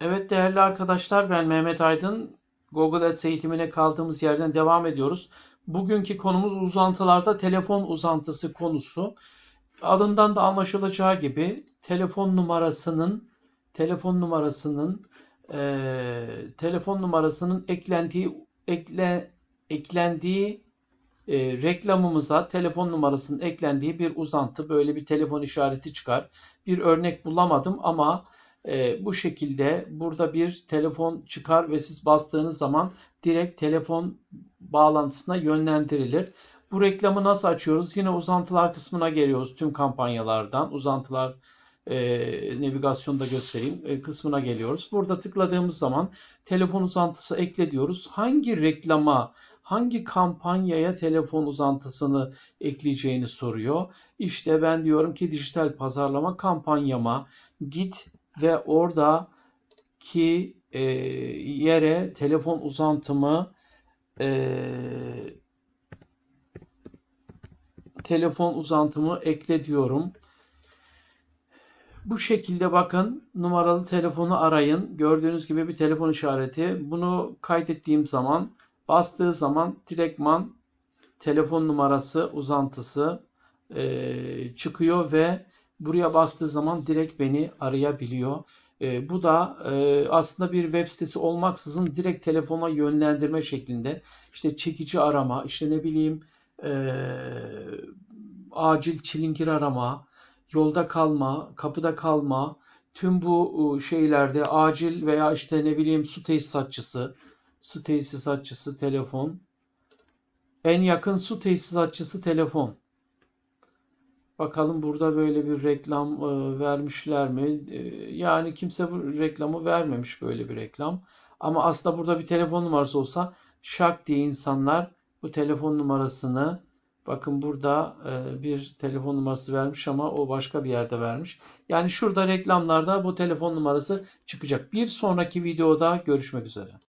Evet değerli arkadaşlar ben Mehmet Aydın. Google Ads eğitimine kaldığımız yerden devam ediyoruz. Bugünkü konumuz uzantılarda telefon uzantısı konusu. Adından da anlaşılacağı gibi telefon numarasının telefon numarasının eee, telefon numarasının eklendiği ekle eklendiği e, reklamımıza telefon numarasının eklendiği bir uzantı böyle bir telefon işareti çıkar. Bir örnek bulamadım ama e, bu şekilde burada bir telefon çıkar ve siz bastığınız zaman direkt telefon bağlantısına yönlendirilir. Bu reklamı nasıl açıyoruz? Yine uzantılar kısmına geliyoruz tüm kampanyalardan. Uzantılar e, navigasyonda göstereyim e, kısmına geliyoruz. Burada tıkladığımız zaman telefon uzantısı ekle diyoruz. Hangi reklama, hangi kampanyaya telefon uzantısını ekleyeceğini soruyor. İşte ben diyorum ki dijital pazarlama kampanyama git ve oradaki e, yere telefon uzantımı e, telefon uzantımı ekle diyorum. Bu şekilde bakın numaralı telefonu arayın. Gördüğünüz gibi bir telefon işareti. Bunu kaydettiğim zaman bastığı zaman direktman telefon numarası uzantısı e, çıkıyor ve buraya bastığı zaman direkt beni arayabiliyor. E, bu da e, aslında bir web sitesi olmaksızın direkt telefona yönlendirme şeklinde işte çekici arama, işte ne bileyim e, acil çilingir arama, yolda kalma, kapıda kalma, tüm bu e, şeylerde acil veya işte ne bileyim su tesisatçısı, su tesisatçısı telefon, en yakın su tesisatçısı telefon. Bakalım burada böyle bir reklam e, vermişler mi? E, yani kimse bu reklamı vermemiş böyle bir reklam. Ama aslında burada bir telefon numarası olsa şak diye insanlar bu telefon numarasını bakın burada e, bir telefon numarası vermiş ama o başka bir yerde vermiş. Yani şurada reklamlarda bu telefon numarası çıkacak. Bir sonraki videoda görüşmek üzere.